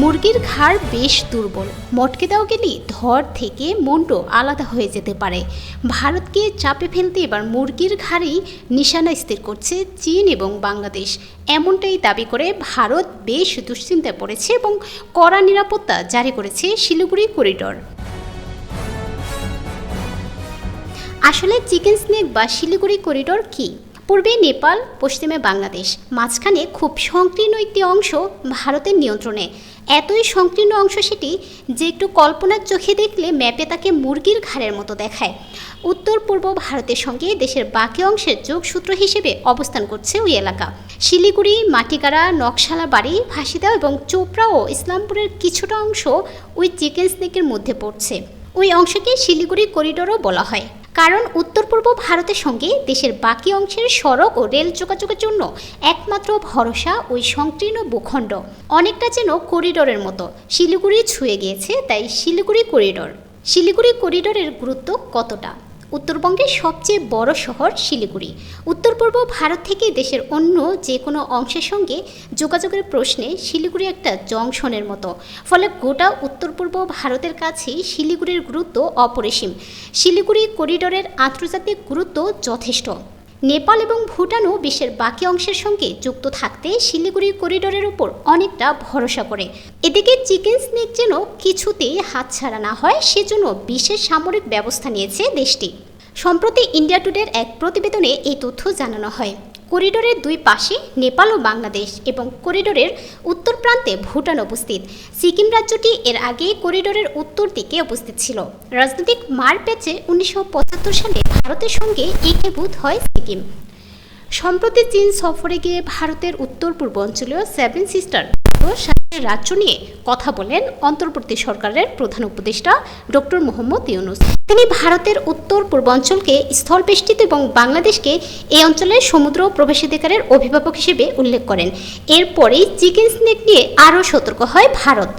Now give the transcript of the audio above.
মুরগির ঘাড় বেশ দুর্বল। মটকে দেওয়া গেলেই ধর থেকে মুন্ড আলাদা হয়ে যেতে পারে। ভারতকে চাপে ফেলতে এবার মুরগির ঘাড়েই নিশানা স্থির করছে চীন এবং বাংলাদেশ। এমনটাই দাবি করে ভারত বেশ দুশ্চিন্তায় পড়েছে এবং কড়া নিরাপত্তা জারি করেছে শিলিগুড়ি করিডর। আসলে চিকেন স্নেক বা শিলিগুড়ি করিডোর কি? পূর্বে নেপাল, পশ্চিমে বাংলাদেশ। মাঝখানে খুব সংকীর্ণ একটি অংশ ভারতের নিয়ন্ত্রণে। এতই সংকীর্ণ অংশ সেটি যে একটু কল্পনার চোখে দেখলে ম্যাপে তাকে মুরগির ঘাড়ের মতো দেখায়। উত্তর পূর্ব ভারতের সঙ্গে দেশের বাকি অংশের যোগসূত্র হিসেবে অবস্থান করছে ওই এলাকা। শিলিগুড়ি মাটিগাড়া নকশালা বাড়ি ফাঁসিদাও এবং চোপড়া ও ইসলামপুরের কিছুটা অংশ ওই চিকেন স্নেকের মধ্যে পড়ছে। ওই অংশকে শিলিগুড়ি করিডোরও বলা হয়। কারণ উত্তর পূর্ব ভারতের সঙ্গে দেশের বাকি অংশের সড়ক ও রেল যোগাযোগের জন্য একমাত্র ভরসা ওই সংকীর্ণ ভূখণ্ড। অনেকটা যেন করিডোরের মতো। শিলিগুড়ি ছুঁয়ে গিয়েছে, তাই শিলিগুড়ি করিডোর। শিলিগুড়ি করিডোরের গুরুত্ব কতটা? উত্তরবঙ্গের সবচেয়ে বড় শহর শিলিগুড়ি। উত্তর পূর্ব ভারত থেকে দেশের অন্য যে কোনো অংশের সঙ্গে যোগাযোগের প্রশ্নে শিলিগুড়ি একটা জংশনের মতো। ফলে গোটা উত্তর পূর্ব ভারতের কাছেই শিলিগুড়ির গুরুত্ব অপরিসীম। শিলিগুড়ি করিডোরের আন্তর্জাতিক গুরুত্ব যথেষ্ট। নেপাল এবং ভুটানও বিশ্বের বাকি অংশের সঙ্গে যুক্ত থাকতে শিলিগুড়ি করিডোরের উপর অনেকটা ভরসা করে। এদিকে চিকেন স্নেক যেন কিছুতেই হাতছাড়া না হয়, সেজন্য বিশেষ সামরিক ব্যবস্থা নিয়েছে দেশটি। সম্প্রতি ইন্ডিয়া টুডের এক প্রতিবেদনে এই তথ্য জানানো হয়। করিডোরের দুই পাশে নেপাল ও বাংলাদেশ এবং করিডোরের উত্তর প্রান্তে ভুটান উপস্থিত সিকিম রাজ্যটি এর আগে করিডোরের উত্তর দিকে উপস্থিত ছিল। রাজনৈতিক মারপ্যাচে উনিশশো পঁচাত্তর সালে ভারতের সঙ্গে একীভূত হয় সিকিম। সম্প্রতি চীন সফরে গিয়ে ভারতের উত্তর পূর্বাঞ্চলীয় সেভেন সিস্টার রাজ্য নিয়ে কথা বলেন অন্তর্বর্তী সরকারের প্রধান উপদেষ্টা ডক্টর মোহাম্মদ ইউনুস। তিনি ভারতের উত্তর পূর্বাঞ্চলকে স্থলবেষ্টিত এবং বাংলাদেশকে এই অঞ্চলের সমুদ্র প্রবেশাধিকারের অভিভাবক হিসেবে উল্লেখ করেন। এরপরেই চিকেন স্নেক নিয়ে আরও সতর্ক হয় ভারত।